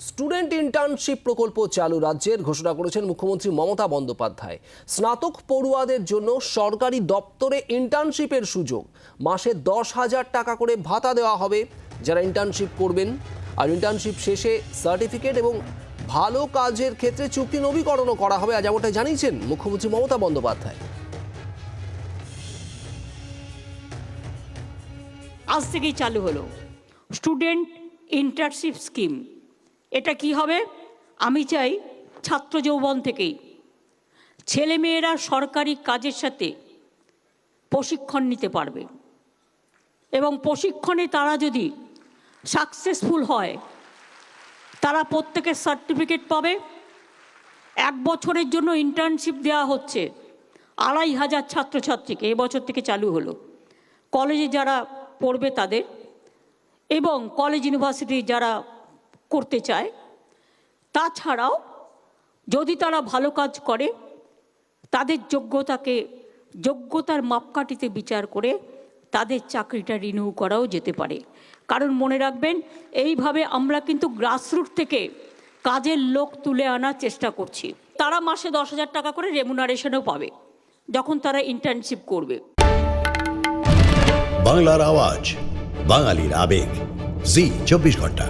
Student internship প্রকল্প চালু রাজ্যের ঘোষণা করেছেন মুখ্যমন্ত্রী মমতা বন্দ্যোপাধ্যায়। স্নাতক পড়ুয়াদের জন্য সরকারি দপ্তরে ইন্টার্নশিপের সুযোগ। মাসে দশ হাজার টাকা করে ভাতা দেওয়া হবে। যারা ইন্টার্নশিপ করবেন আর ইন্টার্নশিপ শেষে সার্টিফিকেট এবং ভালো কাজের ক্ষেত্রে চুক্তি নবীকরণও করা হবে আজ এমনটাই জানিয়েছেন মুখ্যমন্ত্রী মমতা বন্দ্যোপাধ্যায়। আজ থেকেই চালু হলো। Student internship scheme. এটা কি হবে? আমি চাই ছাত্র যৌবন থেকেই। ছেলেমেয়েরা সরকারি কাজের সাথে প্রশিক্ষণ নিতে পারবে। এবং প্রশিক্ষণে তারা যদি সাকসেসফুল হয়, তারা প্রত্যেকের সার্টিফিকেট পাবে। এক বছরের জন্য ইন্টার্নশিপ দেওয়া হচ্ছে আড়াই হাজার ছাত্রছাত্রীকে এবছর থেকে চালু হলো। কলেজে যারা পড়বে তাদের এবং কলেজ ইউনিভার্সিটি যারা করতে চায়। তাছাড়াও যদি তারা ভালো কাজ করে, তাদের যোগ্যতাকে, যোগ্যতার মাপকাঠিতে বিচার করে তাদের চাকরিটা রিনিউ করাও যেতে পারে। কারণ মনে রাখবেন, এইভাবে আমরা কিন্তু গ্রাসরুট থেকে কাজের লোক তুলে আনার চেষ্টা করছি। তারা মাসে দশ হাজার টাকা করে রেমুনারেশনও পাবে, যখন তারা ইন্টার্নশিপ করবে। বাংলার আওয়াজ, বাঙালির আবেগ। জি, চব্বিশ ঘণ্টা।